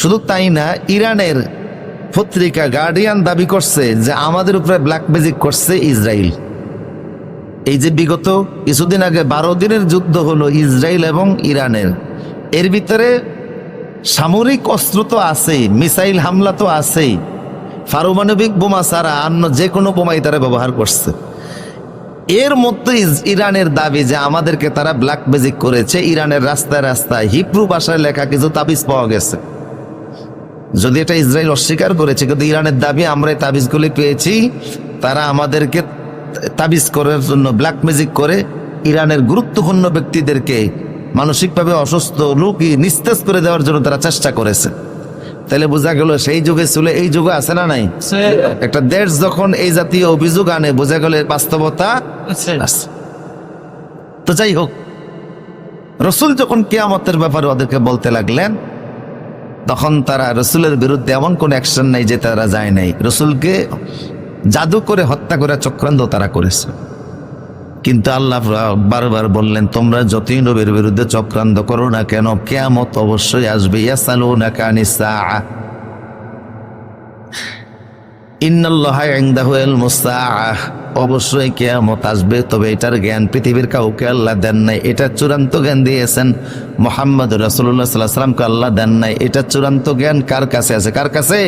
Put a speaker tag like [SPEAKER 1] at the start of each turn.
[SPEAKER 1] শুধু তাই না, ইরানের পত্রিকা গার্ডিয়ান দাবি করছে যে আমাদের উপরে ব্ল্যাক ম্যাজিক করছে ইসরায়েল। এই যে বিগত কিছুদিন আগে বারো দিনের যুদ্ধ হলো ইসরায়েল এবং ইরানের। এর ভিতরে সামরিক অস্ত্র তো আছেই, মিসাইল হামলা তো আছেই, পারমাণবিক বোমা ছাড়া অন্য যে কোনো বোমাই তারা ব্যবহার করছে। এর মধ্যে ইরানের দাবি যে আমাদেরকে তারা ব্ল্যাক ম্যাজিক করেছে, ইরানের রাস্তায় রাস্তায় হিব্রু ভাষায় লেখা কিছু তাবিজ পাওয়া গেছে। যদি এটা ইসরায়েল অস্বীকার করেছে কিন্তু ইরানের দাবি আমরা এই তাবিজগুলি পেয়েছি তারা আমাদেরকে তাবিজ করার জন্য ব্ল্যাক ম্যাজিক করে ইরানের গুরুত্বপূর্ণ ব্যক্তিদেরকে মানসিকভাবে অসুস্থ লোকই নিস্তেজ করে দেওয়ার জন্য তারা চেষ্টা করেছে। তাহলে বোঝা গেল সেই যুগে ছিল এই যুগে আছে না নাই? একটা দেশ যখন এই জাতীয় অভিযোগ আনে বোঝা গেল বাস্তবতা তো যাই হোক রসুল যখন কেয়ামতের ব্যাপারে ওদেরকে বলতে লাগলেন তখন তারা রসুলের বিরুদ্ধে এমন কোনো অ্যাকশন নাই যে তারা যায় নাই। রসুলকে জাদু করে হত্যা করে চক্রান্ত তারা করেছে। কিন্তু আল্লাহ বারবার বললেন, তোমরা যতই নবীর বিরুদ্ধে চক্রান্ত করো না কেন, কেয়ামত অবশ্যই আসবে। ইয়াসালু না কানি ইন্নাল্লাহ ইনদাহু ইলমুস সাআহ। অবশ্যই কেয়ামত আসবে, তবে এটার জ্ঞান পৃথিবীর কাউকে আল্লাহ দেন নাই। এটা চূড়ান্ত জ্ঞান দিয়েছেন মোহাম্মদ রসুল্লাহ সাল্লাহ সাল্লামকে আল্লাহ দেন নাই। এটা চূড়ান্ত জ্ঞান কার কাছে আছে? কার কাছে?